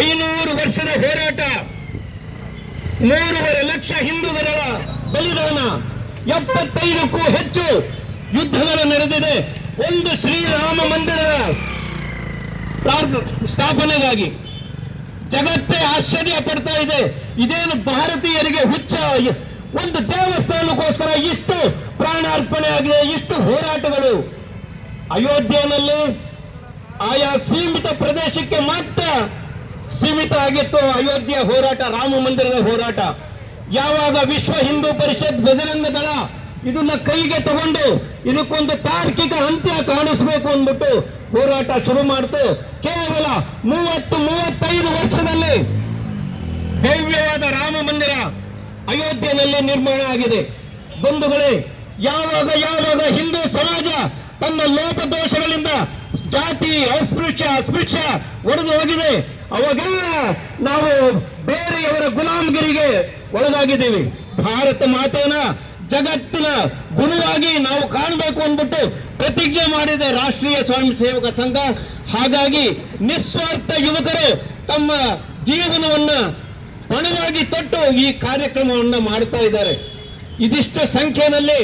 ಐನೂರು ವರ್ಷದ ಹೋರಾಟ, ಮೂರುವರೆ ಲಕ್ಷ ಹಿಂದೂಗಳ ಬಲಿದಾನ ಎಪ್ಪತ್ತೈದಕ್ಕೂ ಹೆಚ್ಚು ಯುದ್ಧಗಳು ನಡೆದಿದೆ. ಒಂದು ಶ್ರೀರಾಮ ಮಂದಿರದ ಸ್ಥಾಪನೆಗಾಗಿ ಜಗತ್ತೇ ಆಶ್ಚರ್ಯ ಪಡ್ತಾ ಇದೆ. ಇದೇನು ಭಾರತೀಯರಿಗೆ ಹುಚ್ಚ? ಒಂದು ದೇವಸ್ಥಾನಕ್ಕೋಸ್ಕರ ಇಷ್ಟು ಪ್ರಾಣಾರ್ಪಣೆ ಆಗಿದೆ, ಇಷ್ಟು ಹೋರಾಟಗಳು. ಅಯೋಧ್ಯೆಯಲ್ಲಿ ಆಯಾ ಸೀಮಿತ ಪ್ರದೇಶಕ್ಕೆ ಮಾತ್ರ ಸೀಮಿತ ಆಗಿತ್ತು ಅಯೋಧ್ಯೆ ಹೋರಾಟ, ರಾಮ ಮಂದಿರದ ಹೋರಾಟ. ಯಾವಾಗ ವಿಶ್ವ ಹಿಂದೂ ಪರಿಷತ್ ಬಜರಂಗ ದಳ ಇದನ್ನ ಕೈಗೆ ತಗೊಂಡು ಇದಕ್ಕೊಂದು ತಾರ್ಕಿಕ ಅಂತ್ಯ ಕಾಣಿಸ್ಬೇಕು ಅಂದ್ಬಿಟ್ಟು ಹೋರಾಟ ಶುರು ಮಾಡ್ತು. ಕೇವಲ ಮೂವತ್ತು, ಮೂವತ್ತೈದು ವರ್ಷದಲ್ಲಿ ಭವ್ಯವಾದ ರಾಮ ಮಂದಿರ ಅಯೋಧ್ಯೆಯಲ್ಲಿ ನಿರ್ಮಾಣ ಆಗಿದೆ. ಬಂಧುಗಳೇ, ಯಾವಾಗ ಯಾವಾಗ ಹಿಂದೂ ಸಮಾಜ ತನ್ನ ಲೋಪದೋಷಗಳಿಂದ ಜಾತಿ ಅಸ್ಪೃಶ್ಯ ಅಸ್ಪೃಶ್ಯ ಒಡೆದು ಹೋಗಿದೆ ಅವಾಗೆಲ್ಲ ನಾವು ಬೇರೆಯವರ ಗುಲಾಮಗಿರಿಗೆ ಒಳಗಾಗಿದ್ದೀವಿ. ಭಾರತ ಮಾತೇನ ಜಗತ್ತಿನ ಗುರುವಾಗಿ ನಾವು ಕಾಣಬೇಕು ಅಂದ್ಬಿಟ್ಟು ಪ್ರತಿಜ್ಞೆ ಮಾಡಿದೆ ರಾಷ್ಟ್ರೀಯ ಸ್ವಯಂ ಸೇವಕ ಸಂಘ. ಹಾಗಾಗಿ ನಿಸ್ವಾರ್ಥ ಯುವಕರು ತಮ್ಮ ಜೀವನವನ್ನ ಪಣವಾಗಿ ತೊಟ್ಟು ಈ ಕಾರ್ಯಕ್ರಮವನ್ನ ಮಾಡ್ತಾ ಇದ್ದಾರೆ. ಇದಿಷ್ಟು ಸಂಖ್ಯೆಯಲ್ಲಿ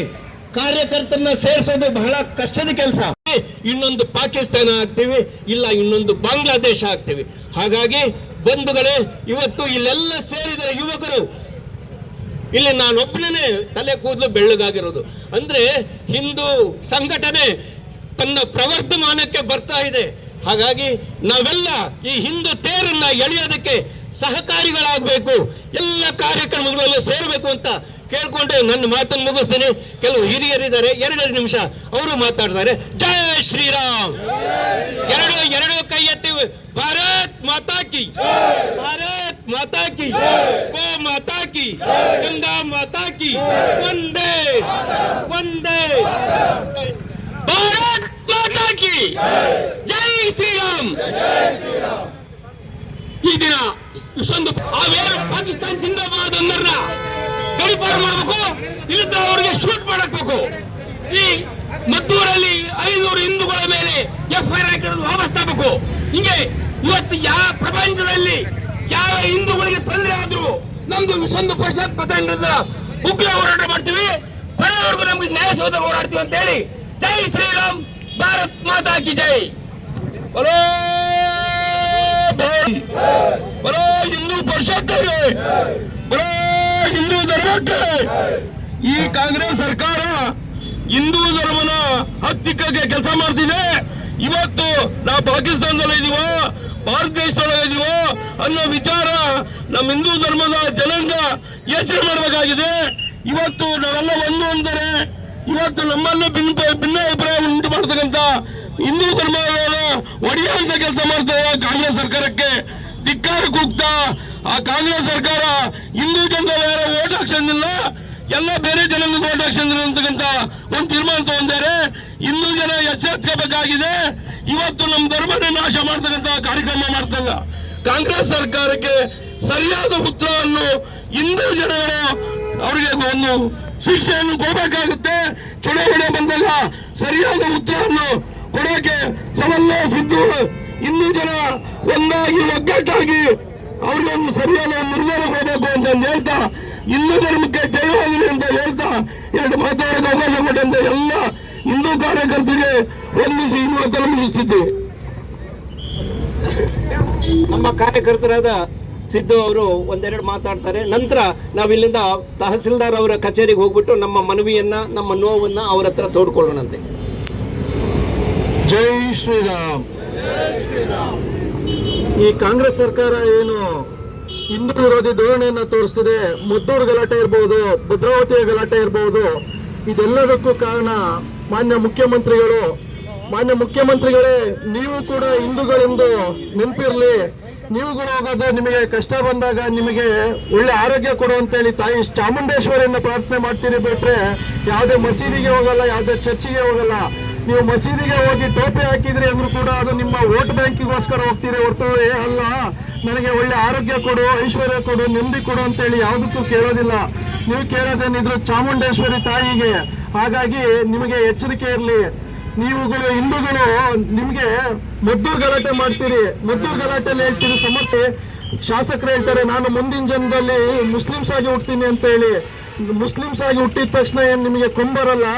ಕಾರ್ಯಕರ್ತರನ್ನ ಸೇರಿಸೋದು ಬಹಳ ಕಷ್ಟದ ಕೆಲಸ. ಇನ್ನೊಂದು ಪಾಕಿಸ್ತಾನ ಆಗ್ತೀವಿ, ಇಲ್ಲ ಇನ್ನೊಂದು ಬಾಂಗ್ಲಾದೇಶ ಆಗ್ತೀವಿ. ಹಾಗಾಗಿ ಬಂಧುಗಳೇ, ಇವತ್ತು ಇಲ್ಲೆಲ್ಲ ಸೇರಿದರೆ ಯುವಕರು, ಇಲ್ಲಿ ನಾನೊಬ್ಬನೇ ತಲೆ ಕೂದಲು ಬೆಳ್ಳಗಾಗಿರೋದು. ಅಂದ್ರೆ ಹಿಂದೂ ಸಂಘಟನೆ ತನ್ನ ಪ್ರವರ್ಧಮಾನಕ್ಕೆ ಬರ್ತಾ ಇದೆ. ಹಾಗಾಗಿ ನಾವೆಲ್ಲ ಈ ಹಿಂದೂ ತೇರನ್ನ ಎಳೆಯೋದಕ್ಕೆ ಸಹಕಾರಿಗಳಾಗಬೇಕು, ಎಲ್ಲ ಕಾರ್ಯಕ್ರಮಗಳಲ್ಲೂ ಸೇರಬೇಕು ಅಂತ ಕೇಳ್ಕೊಂಡು ನನ್ನ ಮಾತನ್ನು ಮುಗಿಸ್ತೇನೆ. ಕೆಲವು ಹಿರಿಯರಿದ್ದಾರೆ, ಎರಡೆರಡು ನಿಮಿಷ ಅವರು ಮಾತಾಡ್ತಾರೆ. ಜಯ ಶ್ರೀರಾಮ್. ಎರಡು ಎರಡು ಕೈ ಎತ್ತಿ ಭಾರತ್ ಮಾತಾ ಕಿ. ಭಾರತ್ ಮಾತಾ ಕಿ. ಗೋ ಮಾತಾ ಕಿ. ಗಂಗಾ ಮಾತಾ ಕಿ. ಒಂದೇ. ಒಂದೇ. ಭಾರತ್ ಮಾತಾ ಕಿ. ಜೈ ಶ್ರೀರಾಮ್. ಈ ದಿನ ಇಷ್ಟೊಂದು ಅವೇನು ಪಾಕಿಸ್ತಾನ ಜಿಂದಾಬಾದ್ ಅಂದ್ರನ್ನ ಗಡಿಪಾರ ಮಾಡಬೇಕು ಇಲ್ಲದ ಅವರಿಗೆ ಶೂಟ್ ಮಾಡಬೇಕು ಈ ಮದ್ದೂರಲ್ಲಿ ಐನೂರು ಹಿಂದೂಗಳ ಮೇಲೆ ಎಫ್ಐಆರ್ ಹಾಕಿರೋದು ವಾಪಸ್ ತಗಬೇಕು ಹಿಂಗೆ ಇವತ್ತು ಯಾವ ಪ್ರಪಂಚದಲ್ಲಿ ಯಾವ ಹಿಂದೂಗಳಿಗೆ ತೊಂದರೆ ಆದ್ರೂ ನಮ್ದು ವಿಶ್ವಂದು ಪರಿಷತ್ ಪ್ರಚಂಡದ ಉಗ್ರ ಹೋರಾಟ ಮಾಡ್ತೀವಿ. ಕೊನೆಯವರೆಗೂ ನಮ್ಗೆ ನ್ಯಾಯ ಸೌಧ ಹೋರಾಡ್ತೀವಿ ಅಂತ ಹೇಳಿ ಜೈ ಶ್ರೀರಾಮ್, ಭಾರತ್ ಮಾತಾ ಕಿ ಜೈ. ಬಲೋ ಬಲೋ ಹಿಂದೂ ಪರಿಷತ್ ಬಲೋ ಹಿಂದೂ ಧರ್ಮಕ್ಕೆ. ಈ ಕಾಂಗ್ರೆಸ್ ಸರ್ಕಾರ ಹಿಂದೂ ಧರ್ಮನ ಹತ್ತಿಕ್ಕಕ್ಕೆ ಕೆಲಸ ಮಾಡ್ತಿದೆ. ಇವತ್ತು ನಾವು ಪಾಕಿಸ್ತಾನದಲ್ಲಿ ಇದೀವೋ, ಭಾರತ ದೇಶದೊಳಗೆ ಇದೀವೋ ಅನ್ನೋ ವಿಚಾರ ನಮ್ಮ ಹಿಂದೂ ಧರ್ಮದ ಜನಾಂಗ ಯೋಚನೆ ಮಾಡಬೇಕಾಗಿದೆ. ಇವತ್ತು ನಾವೆಲ್ಲ ಒಂದು ಅಂದರೆ ಇವತ್ತು ನಮ್ಮಲ್ಲೇ ಭಿನ್ನ ಭಿನ್ನ ಅಭಿಪ್ರಾಯ ಉಂಟು ಮಾಡ್ತಕ್ಕಂಥ ಹಿಂದೂ ಧರ್ಮದ ಒಡೆಯುವಂತ ಕೆಲಸ ಮಾಡ್ತಾವೆ ಕಾಂಗ್ರೆಸ್ ಸರ್ಕಾರಕ್ಕೆ ಧಿಕ್ಕಾರ ಕೂಗ್ತಾ, ಆ ಕಾಂಗ್ರೆಸ್ ಸರ್ಕಾರ ಹಿಂದೂ ಜನರ ಓಟ್ ಹಾಕ್ಸಂದಿಲ್ಲ, ಎಲ್ಲ ಬೇರೆ ಜನಾಂಗದ ಓಟ್ ಹಾಕ್ಸಂದಿಲ್ಲ ಅಂತಕ್ಕಂಥ ಒಂದು ತೀರ್ಮಾನ ತಗೊಂಡಾರೆ ಇನ್ನೂ ಜನ ಎಚ್ಚೆತ್ಕೋಬೇಕಾಗಿದೆ. ಇವತ್ತು ನಮ್ಮ ಧರ್ಮನ ನಾಶ ಮಾಡ್ತಕ್ಕಂತಹ ಕಾರ್ಯಕ್ರಮ ಮಾಡ್ತಲ್ಲ. ಕಾಂಗ್ರೆಸ್ ಸರ್ಕಾರಕ್ಕೆ ಸರಿಯಾದ ಉತ್ತರವನ್ನು ಹಿಂದೂ ಜನಗಳು ಅವರಿಗೆ ಒಂದು ಶಿಕ್ಷೆಯನ್ನು ಕೊಡಬೇಕಾಗುತ್ತೆ. ಚುನಾವಣೆ ಬಂದಾಗ ಸರಿಯಾದ ಉತ್ತರವನ್ನು ಕೊಡೋಕೆ ಸವಲ್ಲ ಸಿದ್ದು. ಹಿಂದೂ ಜನ ಒಂದಾಗಿ ಒಗ್ಗಟ್ಟಾಗಿ ಅವ್ರಿಗೆ ಒಂದು ಸರಿಯಾದ ನಿರ್ಧಾರ ಕೊಡಬೇಕು ಅಂತ ಹೇಳ್ತಾ, ಹಿಂದೂ ಧರ್ಮಕ್ಕೆ ಜಯವಾಗಲಿ ಅಂತ ಹೇಳ್ತಾ ಎರಡು ಮಾತಾಡೋಕೆ ಅವಕಾಶ ಕೊಟ್ಟಂತ ಎಲ್ಲ ಹಿಂದೂ ಕಾರ್ಯಕರ್ತರಿಗೆ ವಂದಿಸಿ ಮಾತನ್ನು ಮುಗಿಸ್ತಿದ್ದೀವಿ ನಮ್ಮ ಕಾರ್ಯಕರ್ತರಾದ ಸಿದ್ದು ಅವರು ಒಂದೆರಡು ಮಾತಾಡ್ತಾರೆ. ನಂತರ ನಾವು ಇಲ್ಲಿಂದ ತಹಸೀಲ್ದಾರ್ ಅವರ ಕಚೇರಿಗೆ ಹೋಗ್ಬಿಟ್ಟು ನಮ್ಮ ಮನವಿಯನ್ನ ನಮ್ಮ ನೋವನ್ನ ಅವರ ಹತ್ರ ತೋಡ್ಕೊಳ್ಳೋಣಂತೆ. ಜೈ ಶ್ರೀರಾಮ್. ಈ ಕಾಂಗ್ರೆಸ್ ಸರ್ಕಾರ ಏನು ಹಿಂದೂ ವಿರೋಧಿ ಧೋರಣೆಯನ್ನು ತೋರಿಸ್ತಿದೆ. ಮದ್ದೂರು ಗಲಾಟೆ ಇರ್ಬೋದು, ಭದ್ರಾವತಿಯ ಗಲಾಟೆ ಇರ್ಬೋದು, ಇದೆಲ್ಲದಕ್ಕೂ ಕಾರಣ ಮಾನ್ಯ ಮುಖ್ಯಮಂತ್ರಿಗಳು. ಮಾನ್ಯ ಮುಖ್ಯಮಂತ್ರಿಗಳೇ, ನೀವು ಕೂಡ ಹಿಂದೂಗಳೆಂದು ನೆನಪಿರ್ಲಿ. ನೀವು ಕೂಡ ಹೋಗೋದು ನಿಮಗೆ ಕಷ್ಟ ಬಂದಾಗ ನಿಮಗೆ ಒಳ್ಳೆ ಆರೋಗ್ಯ ಕೊಡು ಅಂತೇಳಿ ತಾಯಿ ಚಾಮುಂಡೇಶ್ವರಿಯನ್ನು ಪ್ರಾರ್ಥನೆ ಮಾಡ್ತೀರಿ ಬಿಟ್ರೆ, ಯಾವುದೇ ಮಸೀದಿಗೆ ಹೋಗಲ್ಲ, ಯಾವುದೇ ಚರ್ಚಿಗೆ ಹೋಗಲ್ಲ. ನೀವು ಮಸೀದಿಗೆ ಹೋಗಿ ಟೋಪಿ ಹಾಕಿದ್ರಿ ಅಂದ್ರೂ ಕೂಡ ಅದು ನಿಮ್ಮ ವೋಟ್ ಬ್ಯಾಂಕಿಗೋಸ್ಕರ ಹೋಗ್ತೀರಿ ಹೊರತು ಏ ಅಲ್ಲ, ನನಗೆ ಒಳ್ಳೆ ಆರೋಗ್ಯ ಕೊಡು, ಐಶ್ವರ್ಯ ಕೊಡು, ನೆಮ್ಮದಿ ಕೊಡು ಅಂತೇಳಿ ಯಾವುದಕ್ಕೂ ಕೇಳೋದಿಲ್ಲ. ನೀವು ಕೇಳೋದೇನಿದ್ರು ಚಾಮುಂಡೇಶ್ವರಿ ತಾಯಿಗೆ. ಹಾಗಾಗಿ ನಿಮಗೆ ಎಚ್ಚರಿಕೆ ಇರಲಿ. ನೀವುಗಳು, ಹಿಂದೂಗಳು, ನಿಮಗೆ ಮದ್ದೂರು ಗಲಾಟೆ ಮಾಡ್ತೀರಿ. ಮದ್ದೂರು ಗಲಾಟೆಯಲ್ಲಿ ಹೇಳ್ತೀರಿ, ಸಮಸ್ಯೆ. ಶಾಸಕರು ಹೇಳ್ತಾರೆ, ನಾನು ಮುಂದಿನ ಜನದಲ್ಲಿ ಮುಸ್ಲಿಮ್ಸ್ ಆಗಿ ಹುಟ್ತೀನಿ ಅಂತ ಹೇಳಿ ಮುಸ್ಲಿಮ್ಸ್ ಆಗಿ ಹುಟ್ಟಿದ ತಕ್ಷಣ ಏನು ನಿಮಗೆ ಕೊಂಬರಲ್ಲ?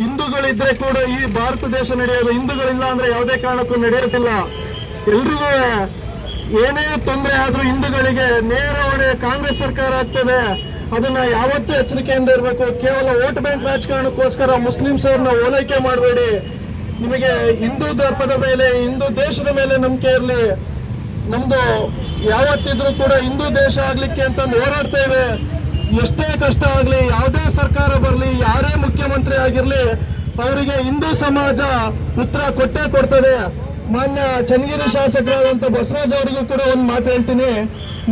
ಹಿಂದೂಗಳಿದ್ರೆ ಕೂಡ ಈ ಭಾರತ ದೇಶ ನಡೆಯೋದು ಹಿಂದೂಗಳಿಲ್ಲ ಅಂದ್ರೆ ಯಾವುದೇ ಕಾರಣಕ್ಕೂ ನಡೆಯೋದಿಲ್ಲ. ಎಲ್ರಿಗೂ ಏನೇ ತೊಂದರೆ ಆದ್ರೂ ಹಿಂದೂಗಳಿಗೆ ನೇರ ಹೊಣೆ ಕಾಂಗ್ರೆಸ್ ಸರ್ಕಾರ ಆಗ್ತದೆ. ಅದನ್ನ ಯಾವತ್ತೂ ಎಚ್ಚರಿಕೆಯಿಂದ ಇರಬೇಕು. ಕೇವಲ ಓಟ್ ಬ್ಯಾಂಕ್ ರಾಜಕಾರಣಕ್ಕೋಸ್ಕರ ಮುಸ್ಲಿಮ್ಸ್ ಅವ್ರನ್ನ ಓಲೈಕೆ ಮಾಡಬೇಡಿ. ನಿಮಗೆ ಹಿಂದೂ ಧರ್ಮದ ಮೇಲೆ, ಹಿಂದೂ ದೇಶದ ಮೇಲೆ ನಂಬಿಕೆ ಇರಲಿ. ನಮ್ದು ಯಾವತ್ತಿದ್ರೂ ಕೂಡ ಹಿಂದೂ ದೇಶ ಆಗ್ಲಿಕ್ಕೆ ಅಂತ ಹೋರಾಡ್ತೇವೆ ಎಷ್ಟೇ ಕಷ್ಟ ಆಗಲಿ, ಯಾವುದೇ ಸರ್ಕಾರ ಬರಲಿ, ಯಾರೇ ಮುಖ್ಯಮಂತ್ರಿ ಆಗಿರಲಿ, ಅವರಿಗೆ ಹಿಂದೂ ಸಮಾಜ ಉತ್ತರ ಕೊಟ್ಟೇ ಕೊಡ್ತದೆ. ಮಾನ್ಯ ಚನ್ನಗಿರಿ ಶಾಸಕರಾದಂಥ ಬಸವರಾಜ್ ಅವರಿಗೂ ಕೂಡ ಒಂದು ಮಾತು ಹೇಳ್ತೀನಿ.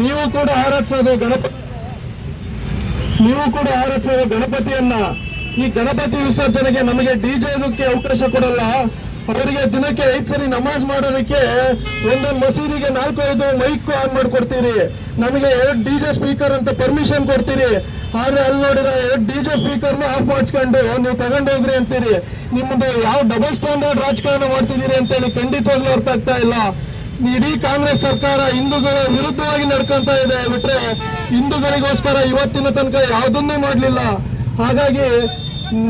ನೀವು ಕೂಡ ಆರಾಧಿಸೋದು ಗಣಪತಿ ನೀವು ಕೂಡ ಆರಾಧಿಸೋದು ಗಣಪತಿಯನ್ನ. ಈ ಗಣಪತಿ ವಿಸರ್ಜನೆಗೆ ನಮಗೆ ಡಿಜೆ ಅವಕಾಶ ಕೊಡಲ್ಲ. ಅವರಿಗೆ ದಿನಕ್ಕೆ ಐದು ಸರಿ ನಮಾಜ್ ಮಾಡೋದಕ್ಕೆ ಒಂದೊಂದು ಮಸೀದಿಗೆ ನಾಲ್ಕು ಐದು ಮೈಕ್ ಆನ್ ಮಾಡ್ಕೊಡ್ತೀರಿ. ನಮಗೆ ಎರಡು ಡಿಜೆ ಸ್ಪೀಕರ್ ಅಂತ ಪರ್ಮಿಷನ್ ಕೊಡ್ತೀರಿ. ಆದ್ರೆ ಅಲ್ಲಿ ನೋಡಿದ್ರೆ ಎರಡು ಡಿಜೆ ಸ್ಪೀಕರ್ನ ಆಫ್ ಮಾಡಿಸ್ಕೊಂಡು ನೀವು ತಗೊಂಡೋಗ್ರಿ ಅಂತೀರಿ. ನಿಮ್ಮದು ಯಾವ ಡಬಲ್ ಸ್ಟ್ಯಾಂಡರ್ಡ್ ರಾಜಕಾರಣ ಮಾಡ್ತಿದ್ದೀರಿ ಅಂತೇಳಿ ಖಂಡಿತವಾಗ್ಲೂ ಅರ್ಥ ಆಗ್ತಾ ಇಲ್ಲ. ಇಡೀ ಕಾಂಗ್ರೆಸ್ ಸರ್ಕಾರ ಹಿಂದೂಗಳ ವಿರುದ್ಧವಾಗಿ ನಡ್ಕೊಂತ ಇದೆ ಬಿಟ್ರೆ ಹಿಂದೂಗಳಿಗೋಸ್ಕರ ಇವತ್ತಿನ ತನಕ ಯಾವುದನ್ನೇ ಮಾಡಲಿಲ್ಲ. ಹಾಗಾಗಿ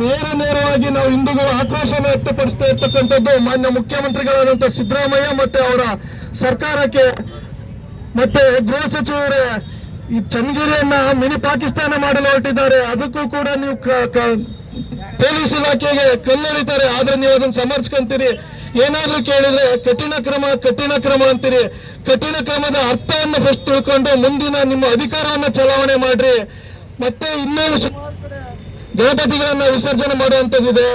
ನೇರ ನೇರವಾಗಿ ನಾವು ಹಿಂದೂಗಳು ಆಕ್ರೋಶನ ವ್ಯಕ್ತಪಡಿಸ್ತಾ ಇರ್ತಕ್ಕಂಥದ್ದು ಮಾನ್ಯ ಮುಖ್ಯಮಂತ್ರಿಗಳಾದಂಥ ಸಿದ್ದರಾಮಯ್ಯ ಮತ್ತೆ ಅವರ ಸರ್ಕಾರಕ್ಕೆ, ಮತ್ತೆ ಗೃಹ ಸಚಿವರೇ, ಈ ಚನ್ನಗಿರಿಯನ್ನ ಮಿನಿ ಪಾಕಿಸ್ತಾನ ಮಾಡಲು ಹೊರಟಿದ್ದಾರೆ. ಅದಕ್ಕೂ ಕೂಡ ನೀವು ಪೊಲೀಸ್ ಇಲಾಖೆಗೆ ಕಲ್ಲೆಳಿತಾರೆ ಆದ್ರೆ ನೀವು ಅದನ್ನ ಸಮರ್ಸ್ಕೊಂತೀರಿ. ಏನಾದ್ರೂ ಕೇಳಿದ್ರೆ ಕಠಿಣ ಕ್ರಮ ಕಠಿಣ ಕ್ರಮ ಅಂತೀರಿ. ಕಠಿಣ ಕ್ರಮದ ಅರ್ಥವನ್ನು ಫಸ್ಟ್ ತಿಳ್ಕೊಂಡು ಮುಂದಿನ ನಿಮ್ಮ ಅಧಿಕಾರವನ್ನು ಚಲಾವಣೆ ಮಾಡ್ರಿ. ಮತ್ತೆ ಇನ್ನೇನು ಗಣಪತಿಗಳನ್ನ ವಿಸರ್ಜನೆ ಮಾಡುವಂತದ್ದಿದೆ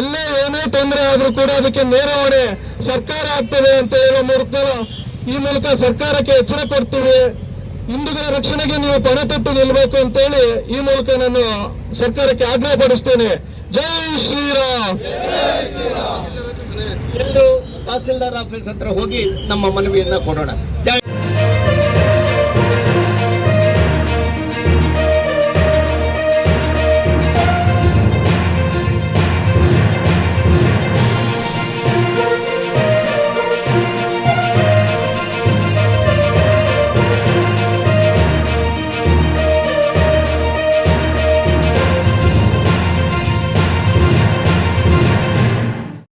ಎಲ್ಲೇ ಏನೇ ತೊಂದರೆ ಆದ್ರೂ ಕೂಡ ಅದಕ್ಕೆ ನೇರ ಹೊಣೆ ಸರ್ಕಾರ ಆಗ್ತದೆ ಅಂತ ಹೇಳೋ ಮೂಲಕ ಈ ಮೂಲಕ ಸರ್ಕಾರಕ್ಕೆ ಎಚ್ಚರ ಕೊಡ್ತೀವಿ. ಹಿಂದೂಗಳ ರಕ್ಷಣೆಗೆ ನೀವು ಪಣ ತೊಟ್ಟು ನಿಲ್ಬೇಕು ಅಂತೇಳಿ ಈ ಮೂಲಕ ನಾನು ಸರ್ಕಾರಕ್ಕೆ ಆಗ್ರಹ ಪಡಿಸ್ತೇನೆ. ಜೈ ಶ್ರೀರಾಮ್. ತಹಸೀಲ್ದಾರ್ ಆಫೀಸ್ ಹತ್ರ ಹೋಗಿ ನಮ್ಮ ಮನವಿಯನ್ನ ಕೊಡೋಣ.